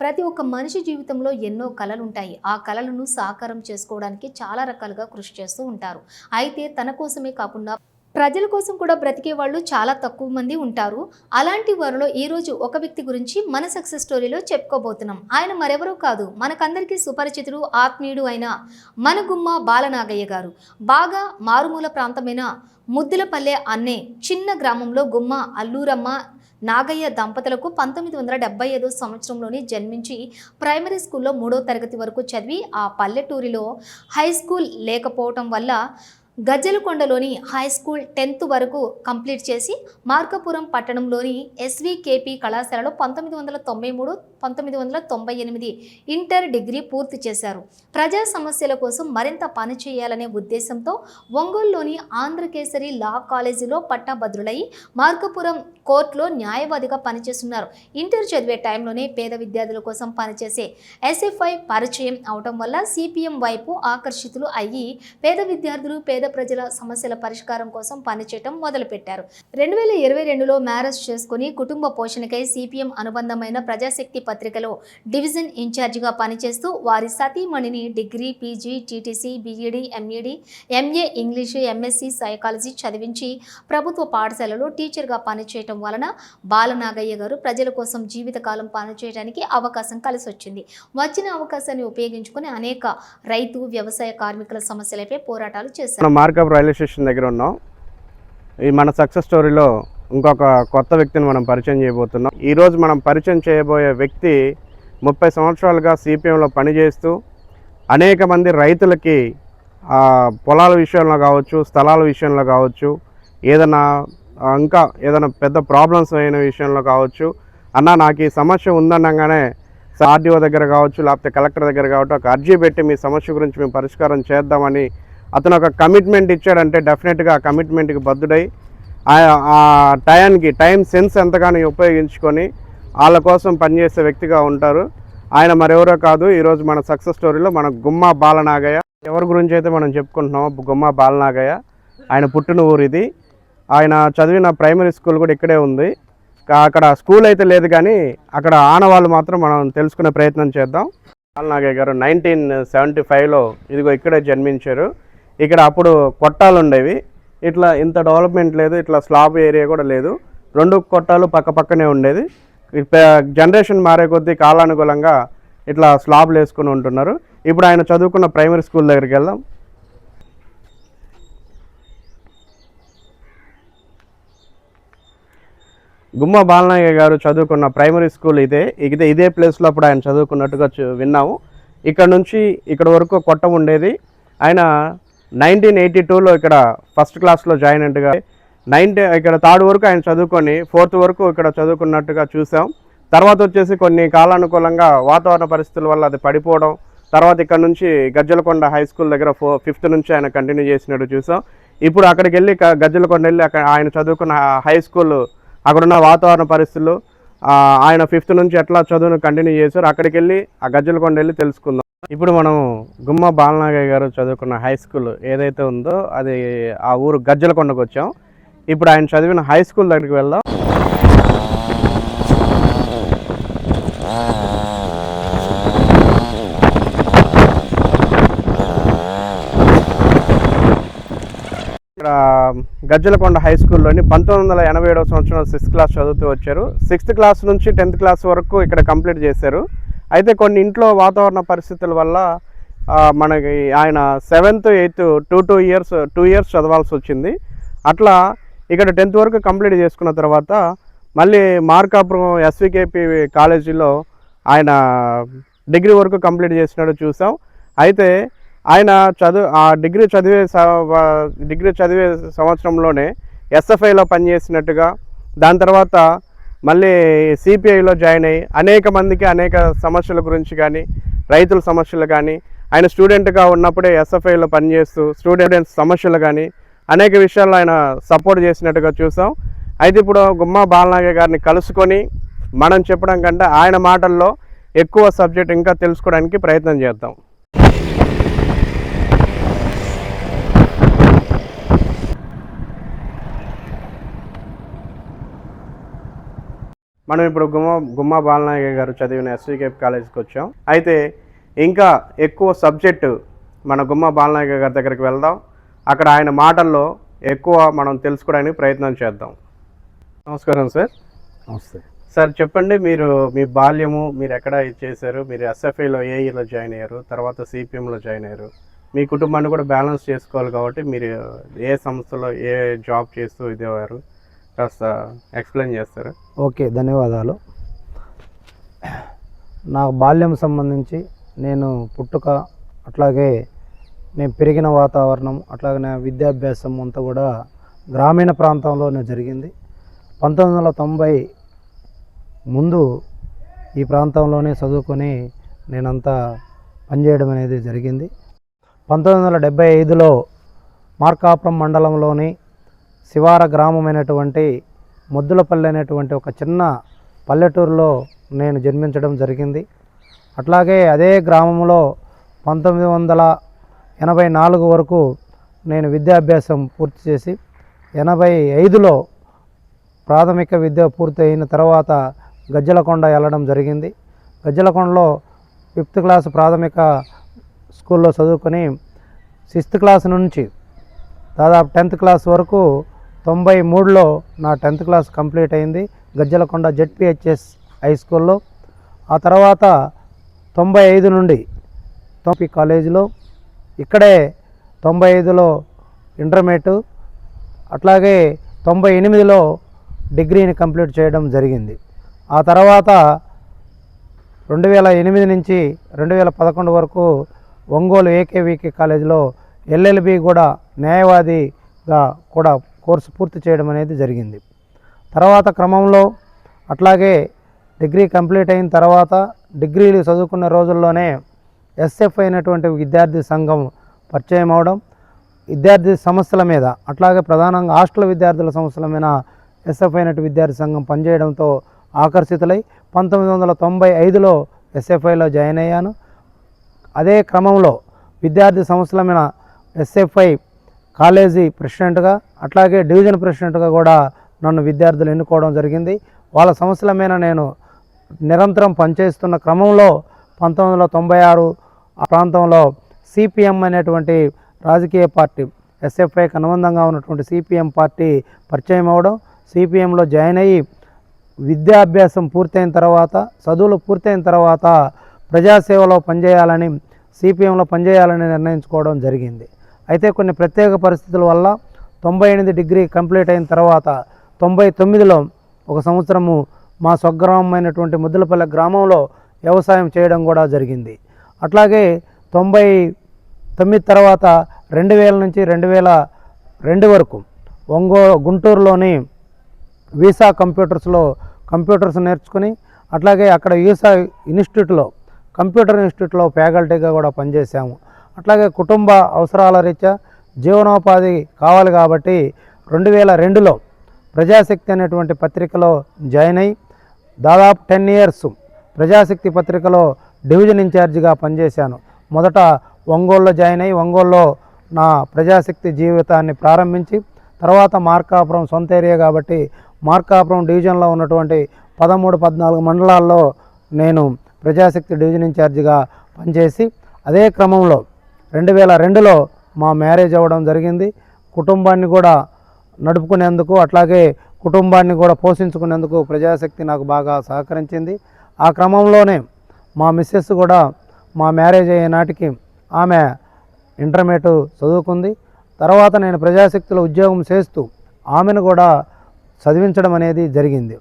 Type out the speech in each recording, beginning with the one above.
ప్రతి ఒక్క మనిషి జీవితంలో ఎన్నో కళలు ఉంటాయి ఆ కళలను సాకారం చేసుకోవడానికి చాలా రకాలుగా కృషి చేస్తూ ఉంటారు. అయితే తన కోసమే కాకుండా ప్రజల కోసం కూడా బ్రతికే వాళ్ళు చాలా తక్కువ మంది ఉంటారు. అలాంటి వారిలో ఈరోజు ఒక వ్యక్తి గురించి మన సక్సెస్ స్టోరీలో చెప్పుకోబోతున్నాం. ఆయన మరెవరో కాదు మనకందరికీ సుపరిచితుడు ఆత్మీయుడు అయిన మన గుమ్మ బాలనాగయ్య గారు. బాగా మారుమూల ప్రాంతమైన ముద్దులపల్లె అన్నే చిన్న గ్రామంలో గుమ్మ అల్లూరమ్మ నాగయ్య దంపతులకు పంతొమ్మిది వందల డెబ్బై ఐదో సంవత్సరంలోనే జన్మించి ప్రైమరీ స్కూల్లో మూడో తరగతి వరకు చదివి ఆ పల్లెటూరిలో హై స్కూల్ లేకపోవటం వల్ల గజ్జలకొండలోని హై స్కూల్ టెన్త్ వరకు కంప్లీట్ చేసి మార్కపురం పట్టణంలోని ఎస్వికేపి కళాశాలలో పంతొమ్మిది వందల తొంభై మూడు పంతొమ్మిది వందల తొంభై ఎనిమిది ఇంటర్ డిగ్రీ పూర్తి చేశారు. ప్రజా సమస్యల కోసం మరింత పనిచేయాలనే ఉద్దేశంతో ఒంగోలులోని ఆంధ్రకేసరి లా కాలేజీలో పట్టాభద్రులై మార్కపురం కోర్టులో న్యాయవాదిగా పనిచేస్తున్నారు. ఇంటర్ చదివే టైంలోనే పేద విద్యార్థుల కోసం పనిచేసే ఎస్ఎఫ్ఐ పరిచయం అవటం వల్ల సిపిఎం వైపు ఆకర్షితులు అయ్యి పేద విద్యార్థులు పేద ప్రజల సమస్యల పరిష్కారం కోసం పనిచేయటం మొదలుపెట్టారు. రెండు వేల ఇరవై రెండులో మ్యారేజ్ చేసుకుని కుటుంబ పోషణకై సిపిఎం అనుబంధమైన ప్రజాశక్తి పత్రికలో డివిజన్ ఇన్ఛార్జిగా పనిచేస్తూ వారి సతీమణిని degree PG TTC BEd MEd MA English MSc psychology చదివించి ప్రభుత్వ పాఠశాలలో టీచర్గా పనిచేయటం వలన బాలనాగయ్య గారు ప్రజల కోసం జీవితకాలం పనిచేయడానికి అవకాశం కలిసి వచ్చింది వచ్చిన అవకాశాన్ని ఉపయోగించుకుని అనేక రైతు వ్యవసాయ కార్మికుల సమస్యలపై పోరాటాలు చేశారు. మార్కప్ రైల్వే స్టేషన్ దగ్గర ఉన్నాం. ఈ మన సక్సెస్ స్టోరీలో ఇంకొక కొత్త వ్యక్తిని మనం పరిచయం చేయబోతున్నాం. ఈరోజు మనం పరిచయం చేయబోయే వ్యక్తి ముప్పై సంవత్సరాలుగా సిపిఎంలో పనిచేస్తూ అనేక మంది రైతులకి పొలాల విషయంలో కావచ్చు స్థలాల విషయంలో కావచ్చు ఏదైనా ఇంకా ఏదైనా పెద్ద ప్రాబ్లమ్స్ అయిన విషయంలో కావచ్చు. అన్న నాకు ఈ సమస్య ఉందనగానే ఆర్డీఓ దగ్గర కావచ్చు లేకపోతే కలెక్టర్ దగ్గర కావచ్చు ఒక అర్జీ పెట్టి మీ సమస్య గురించి మేము పరిష్కారం చేద్దామని అతను ఒక కమిట్మెంట్ ఇచ్చాడంటే డెఫినెట్గా ఆ కమిట్మెంట్కి బద్దుడై ఆ- టయానికి టైం సెన్స్ ఎంతగానో ఉపయోగించుకొని వాళ్ళ కోసం పనిచేసే వ్యక్తిగా ఉంటారు. ఆయన మరెవరో కాదు. ఈరోజు మన సక్సెస్ స్టోరీలో మన గుమ్మ బాలనాగయ్య. ఎవరి గురించి అయితే మనం చెప్పుకుంటున్నామో గుమ్మ బాలనాగయ్య. ఆయన పుట్టిన ఊరు ఇది. ఆయన చదివిన ప్రైమరీ స్కూల్ కూడా ఇక్కడే ఉంది. అక్కడ స్కూల్ అయితే లేదు కానీ అక్కడ ఆనవాళ్ళు మాత్రం మనం తెలుసుకునే ప్రయత్నం చేద్దాం. బాలనాగయ్య గారు నైన్టీన్ సెవెంటీ ఫైవ్లో ఇదిగో ఇక్కడే జన్మించారు. ఇక్కడ అప్పుడు కొట్టాలు ఉండేవి. ఇట్లా ఇంత డెవలప్మెంట్ లేదు ఇట్లా స్లాబ్ ఏరియా కూడా లేదు. రెండు కొట్టాలు పక్క పక్కనే ఉండేది. జనరేషన్ మారే కొద్దీ కాలానుగుణంగా ఇట్లా స్లాబ్లు వేసుకుని ఉంటున్నారు. ఇప్పుడు ఆయన చదువుకున్న ప్రైమరీ స్కూల్ దగ్గరికి వెళ్దాం. గుమ్మ బాలనాయ్య గారు చదువుకున్న ప్రైమరీ స్కూల్ ఇదే. ఇదే ఇదే ప్లేస్లో అప్పుడు ఆయన చదువుకున్నట్టుగా విన్నాము. ఇక్కడ నుంచి ఇక్కడ వరకు కొట్ట ఉండేది. ఆయన నైన్టీన్ ఎయిటీ టూలో ఇక్కడ ఫస్ట్ క్లాస్లో జాయిన్ అంటుగా నైన్టీ ఇక్కడ థర్డ్ వరకు ఆయన చదువుకొని ఫోర్త్ వరకు ఇక్కడ చదువుకున్నట్టుగా చూసాం. తర్వాత వచ్చేసి కొన్ని కాలానుకూలంగా వాతావరణ పరిస్థితుల వల్ల అది పడిపోవడం తర్వాత ఇక్కడ నుంచి గజ్జలకొండ హై స్కూల్ దగ్గర ఫో ఫిఫ్త్ నుంచి ఆయన కంటిన్యూ చేసినట్టు చూసాం. ఇప్పుడు అక్కడికి వెళ్ళి గజ్జలకొండ వెళ్ళి అక్కడ ఆయన చదువుకున్న హై స్కూల్ అక్కడున్న వాతావరణ పరిస్థితులు ఆయన ఫిఫ్త్ నుంచి ఎట్లా చదువును కంటిన్యూ చేశారు అక్కడికి వెళ్ళి ఆ గజ్జలకొండ వెళ్ళి తెలుసుకుందాం. ఇప్పుడు మనం గుమ్మ బాలనాగయ్య గారు చదువుకున్న హై స్కూల్ ఏదైతే ఉందో అది ఆ ఊరు గజ్జలకొండకు వచ్చాం. ఇప్పుడు ఆయన చదివిన హై స్కూల్ దగ్గరికి వెళ్దాం. ఇక్కడ గజ్జలకొండ హై స్కూల్లోని పంతొమ్మిది వందల ఎనభై ఏడవ సంవత్సరంలో సిక్స్త్ క్లాస్ చదువుతూ వచ్చారు. సిక్స్త్ క్లాస్ నుంచి టెన్త్ క్లాస్ వరకు ఇక్కడ కంప్లీట్ చేశారు. అయితే కొన్ని ఇంట్లో వాతావరణ పరిస్థితుల వల్ల మనకి ఆయన seventh eighth two two years two years చదవాల్సి వచ్చింది. అట్లా ఇక్కడ టెన్త్ వరకు కంప్లీట్ చేసుకున్న తర్వాత మళ్ళీ మార్కాపురం ఎస్వికేపి కాలేజీలో ఆయన డిగ్రీ వరకు కంప్లీట్ చేసినట్టు చూసాం. అయితే ఆయన చదువు ఆ డిగ్రీ చదివే స- డిగ్రీ చదివే సంవత్సరంలోనే ఎస్ఎఫ్ఐలో పనిచేసినట్టుగా దాని తర్వాత మళ్ళీ సిపిఐలో జాయిన్ అయ్యి అనేక మందికి అనేక సమస్యల గురించి కానీ రైతుల సమస్యలు కానీ ఆయన స్టూడెంట్గా ఉన్నప్పుడే ఎస్ఎఫ్ఐలో పనిచేస్తూ స్టూడెంట్స్ సమస్యలు కానీ అనేక విషయాల్లో ఆయన సపోర్ట్ చేసినట్టుగా చూసాం. అయితే ఇప్పుడు గుమ్మ బాలనాగ గారిని కలుసుకొని మనం చెప్పడం కంటే ఆయన మాటల్లో ఎక్కువ సబ్జెక్ట్ ఇంకా తెలుసుకోవడానికి ప్రయత్నం చేద్దాం. మనం ఇప్పుడు గుమ్మ గుమ్మ బాలనాయక గారు చదివిన ఎస్వికేప్ కాలేజ్కి వచ్చాం. అయితే ఇంకా ఎక్కువ సబ్జెక్టు మన గుమ్మ బాలనాయక గారి దగ్గరికి వెళ్దాం. అక్కడ ఆయన మాటల్లో ఎక్కువ మనం తెలుసుకోవడానికి ప్రయత్నం చేద్దాం. నమస్కారం సార్. నమస్తే. సార్ చెప్పండి మీరు మీ బాల్యము మీరు ఎక్కడ చేశారు? మీరు ఎస్ఎఫ్ఐలో ఏ ఇయర్లో జాయిన్ అయ్యారు తర్వాత సిపిఎంలో జాయిన్ అయ్యారు. మీ కుటుంబాన్ని కూడా బ్యాలెన్స్ చేసుకోవాలి కాబట్టి మీరు ఏ సంస్థలో ఏ జాబ్ చేస్తూ ఇదేవారు? కాస్త ఎక్స్ప్లెయిన్ చేస్తారు? ఓకే ధన్యవాదాలు. నా బాల్యం సంబంధించి నేను పుట్టుక అట్లాగే నేను పెరిగిన వాతావరణం అట్లాగే నా విద్యాభ్యాసం అంతా కూడా గ్రామీణ ప్రాంతంలోనే జరిగింది. పంతొమ్మిది వందల తొంభై ముందు ఈ ప్రాంతంలోనే చదువుకొని నేనంతా పనిచేయడం అనేది జరిగింది. పంతొమ్మిది వందల డెబ్బై ఐదులో మార్కాపురం మండలంలోని శివార గ్రామమైనటువంటి ముద్దులపల్లి అనేటువంటి ఒక చిన్న పల్లెటూరులో నేను జన్మించడం జరిగింది. అట్లాగే అదే గ్రామంలో పంతొమ్మిది వందల ఎనభై నాలుగు వరకు నేను విద్యాభ్యాసం పూర్తి చేసి ఎనభై ఐదులో ప్రాథమిక విద్య పూర్తి అయిన తర్వాత గజ్జలకొండ వెళ్ళడం జరిగింది. గజ్జలకొండలో ఫిఫ్త్ క్లాస్ ప్రాథమిక స్కూల్లో చదువుకొని సిక్స్త్ క్లాస్ నుంచి దాదాపు టెన్త్ క్లాస్ వరకు తొంభై మూడులో నా టెన్త్ క్లాస్ కంప్లీట్ అయింది. గజ్జలకొండ జెడ్పిహెచ్ఎస్ హై స్కూల్లో. ఆ తర్వాత తొంభై ఐదు నుండి తొంపి కాలేజీలో ఇక్కడే తొంభై ఐదులో ఇంటర్మీడియట్ అట్లాగే తొంభై ఎనిమిదిలో డిగ్రీని కంప్లీట్ చేయడం జరిగింది. ఆ తర్వాత రెండు వేల ఎనిమిది నుంచి రెండు వేల పదకొండు వరకు ఒంగోలు ఏకేవికే కాలేజీలో ఎల్ఎల్బి కూడా న్యాయవాదిగా కూడా కోర్సు పూర్తి చేయడం అనేది జరిగింది. తర్వాత క్రమంలో అట్లాగే డిగ్రీ కంప్లీట్ అయిన తర్వాత డిగ్రీలు చదువుకున్న రోజుల్లోనే ఎస్ఎఫ్ అయినటువంటి విద్యార్థి సంఘం పరిచయం అవడం విద్యార్థి సమస్యల మీద అట్లాగే ప్రధానంగా హాస్టల్ విద్యార్థుల సమస్యల మీద ఎస్ఎఫ్ అయినట్టు విద్యార్థి సంఘం పనిచేయడంతో ఆకర్షితులై పంతొమ్మిది వందల తొంభై ఐదులో ఎస్ఎఫ్ఐలో జాయిన్ అయ్యాను. అదే క్రమంలో విద్యార్థి సంస్థల మీద ఎస్ఎఫ్ఐ కాలేజీ ప్రెసిడెంట్గా అట్లాగే డివిజన్ ప్రెసిడెంట్గా కూడా నన్ను విద్యార్థులు ఎన్నుకోవడం జరిగింది. వాళ్ళ సమస్యల మీద నేను నిరంతరం పనిచేస్తున్న క్రమంలో పంతొమ్మిది వందల తొంభై ఆరు ఆ ప్రాంతంలో సిపిఎం అనేటువంటి రాజకీయ పార్టీ ఎస్ఎఫ్ఐకి అనుబంధంగా ఉన్నటువంటి సిపిఎం పార్టీ పరిచయం అవ్వడం సిపిఎంలో జాయిన్ అయ్యి విద్యాభ్యాసం పూర్తయిన తర్వాత చదువులు పూర్తయిన తర్వాత ప్రజాసేవలో పనిచేయాలని సిపిఎంలో పనిచేయాలని నిర్ణయించుకోవడం జరిగింది. అయితే కొన్ని ప్రత్యేక పరిస్థితుల వల్ల తొంభై ఎనిమిది డిగ్రీ కంప్లీట్ అయిన తర్వాత తొంభై తొమ్మిదిలో ఒక సంవత్సరము మా స్వగ్రామమైనటువంటి ముద్దులపల్లె గ్రామంలో వ్యవసాయం చేయడం కూడా జరిగింది. అట్లాగే తొంభై తొమ్మిది తర్వాత రెండు వేల నుంచి రెండు వేల రెండు వరకు ఒంగో గుంటూరులోని వీసా కంప్యూటర్స్లో కంప్యూటర్స్ నేర్చుకుని అట్లాగే అక్కడ వీసా ఇన్స్టిట్యూట్లో కంప్యూటర్ ఇన్స్టిట్యూట్లో ఫ్యాకల్టీగా కూడా పనిచేశాము. అట్లాగే కుటుంబ అవసరాల రీత్యా జీవనోపాధి కావాలి కాబట్టి రెండు వేల రెండులో ప్రజాశక్తి అనేటువంటి పత్రికలో జాయిన్ అయ్యి దాదాపు టెన్ ఇయర్స్ ప్రజాశక్తి పత్రికలో డివిజన్ ఇన్ఛార్జిగా పనిచేశాను. మొదట ఒంగోలులో జాయిన్ అయ్యి ఒంగోలులో నా ప్రజాశక్తి జీవితాన్ని ప్రారంభించి తర్వాత మార్కాపురం సొంత ఏరియా కాబట్టి మార్కాపురం డివిజన్లో ఉన్నటువంటి పదమూడు పద్నాలుగు మండలాల్లో నేను ప్రజాశక్తి డివిజన్ ఇన్ఛార్జిగా పనిచేసి అదే క్రమంలో రెండు వేల రెండులో మా మ్యారేజ్ అవ్వడం జరిగింది. కుటుంబాన్ని కూడా నడుపుకునేందుకు అట్లాగే కుటుంబాన్ని కూడా పోషించుకునేందుకు ప్రజాశక్తి నాకు బాగా సహకరించింది. ఆ క్రమంలోనే మా మిస్సెస్ కూడా మా మ్యారేజ్ అయ్యే నాటికి ఆమె ఇంటర్మీడియట్ చదువుకుంది. తర్వాత నేను ప్రజాశక్తిలో ఉద్యోగం చేస్తూ ఆమెను కూడా చదివించడం అనేది జరిగింది.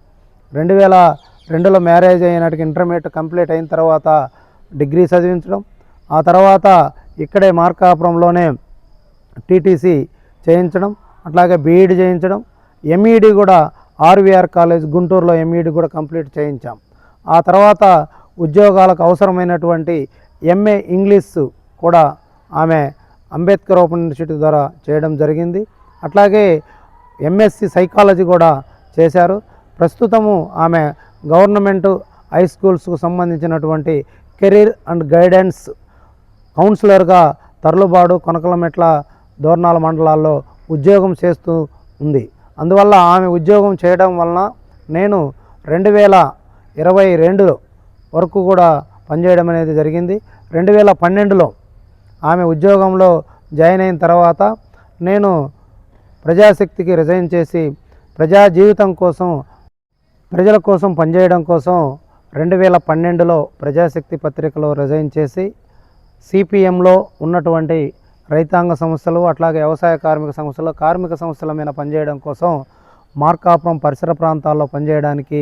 రెండు వేల రెండులో మ్యారేజ్ అయినాటికి ఇంటర్మీడియట్ కంప్లీట్ అయిన తర్వాత డిగ్రీ చదివించడం. ఆ తర్వాత ఇక్కడే మార్కాపురంలోనే టీటీసీ చేయించడం అట్లాగే బీఈడి చేయించడం ఎంఈడి కూడా ఆర్వీఆర్ కాలేజ్ గుంటూరులో ఎంఈడి కూడా కంప్లీట్ చేయించాం. ఆ తర్వాత ఉద్యోగాలకు అవసరమైనటువంటి ఎంఏ ఇంగ్లీష్ కూడా ఆమె అంబేద్కర్ ఓపెన్ యూనివర్సిటీ ద్వారా చేయడం జరిగింది. అట్లాగే ఎంఎస్సి సైకాలజీ కూడా చేశారు. ప్రస్తుతము ఆమె గవర్నమెంట్ హై స్కూల్స్కు సంబంధించినటువంటి కెరీర్ అండ్ గైడెన్స్ కౌన్సిలర్గా తరలుబాడు కొనకలమెట్ల దోర్నాల మండలాల్లో ఉద్యోగం చేస్తూ ఉంది. అందువల్ల ఆమె ఉద్యోగం చేయడం వలన నేను రెండు వేల ఇరవై రెండు వరకు కూడా పనిచేయడం అనేది జరిగింది. రెండు వేల పన్నెండులో ఆమె ఉద్యోగంలో జాయిన్ అయిన తర్వాత నేను ప్రజాశక్తికి రిజైన్ చేసి ప్రజా జీవితం కోసం ప్రజల కోసం పనిచేయడం కోసం రెండు వేల పన్నెండులో ప్రజాశక్తి పత్రికలో రిజైన్ చేసి సిపిఎంలో ఉన్నటువంటి రైతాంగ సంస్థలు అట్లాగే వ్యవసాయ కార్మిక సంస్థలు కార్మిక సంస్థల మీద పనిచేయడం కోసం మార్కాపురం పరిసర ప్రాంతాల్లో పనిచేయడానికి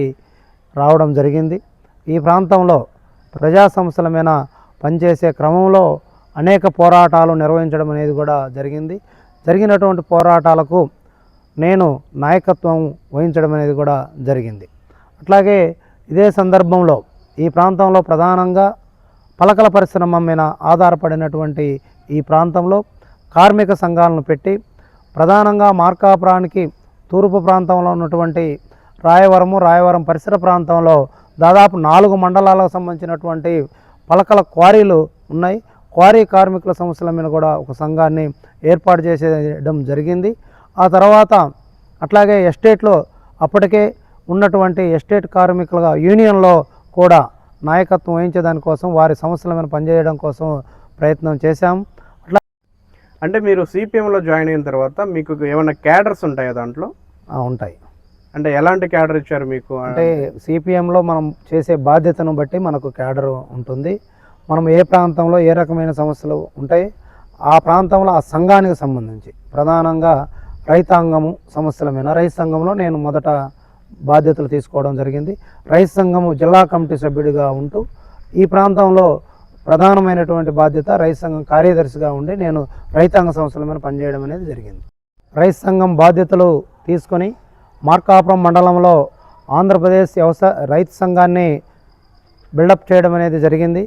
రావడం జరిగింది. ఈ ప్రాంతంలో ప్రజా సంస్థల మీద పనిచేసే క్రమంలో అనేక పోరాటాలు నిర్వహించడం అనేది కూడా జరిగింది. జరిగినటువంటి పోరాటాలకు నేను నాయకత్వం వహించడం అనేది కూడా జరిగింది. అట్లాగే ఇదే సందర్భంలో ఈ ప్రాంతంలో ప్రధానంగా పలకల పరిశ్రమ మీద ఆధారపడినటువంటి ఈ ప్రాంతంలో కార్మిక సంఘాలను పెట్టి ప్రధానంగా మార్కాపురానికి తూర్పు ప్రాంతంలో ఉన్నటువంటి రాయవరము రాయవరం పరిసర ప్రాంతంలో దాదాపు నాలుగు మండలాలకు సంబంధించినటువంటి పలకల క్వారీలు ఉన్నాయి. క్వారీ కార్మికుల సమస్యల మీద కూడా ఒక సంఘాన్ని ఏర్పాటు చేసేయడం జరిగింది. ఆ తర్వాత అట్లాగే ఎస్టేట్లో అప్పటికే ఉన్నటువంటి ఎస్టేట్ కార్మికుల యూనియన్లో కూడా నాయకత్వం వహించేదానికోసం వారి సమస్యల మీద పనిచేయడం కోసం ప్రయత్నం చేశాం. అంటే మీరు సిపిఎంలో జాయిన్ అయిన తర్వాత మీకు ఏమైనా క్యాడర్స్ ఉంటాయా దాంట్లో? ఉంటాయి. అంటే ఎలాంటి క్యాడర్ ఇచ్చారు మీకు? అంటే సిపిఎంలో మనం చేసే బాధ్యతను బట్టి మనకు క్యాడర్ ఉంటుంది. మనం ఏ ప్రాంతంలో ఏ రకమైన సమస్యలు ఉంటాయి ఆ ప్రాంతంలో ఆ సంఘానికి సంబంధించి ప్రధానంగా రైతాంగము సమస్యల మీద రైతు సంఘంలో నేను మొదట బాధ్యతలు తీసుకోవడం జరిగింది. రైతు సంఘము జిల్లా కమిటీ సభ్యుడిగా ఉంటూ ఈ ప్రాంతంలో ప్రధానమైనటువంటి బాధ్యత రైతు సంఘం కార్యదర్శిగా ఉండి నేను రైతాంగ సంస్థల మీద పనిచేయడం అనేది జరిగింది. రైతు సంఘం బాధ్యతలు తీసుకొని మార్కాపురం మండలంలో ఆంధ్రప్రదేశ్ వ్యవసాయ రైతు సంఘాన్ని బిల్డప్ చేయడం అనేది జరిగింది.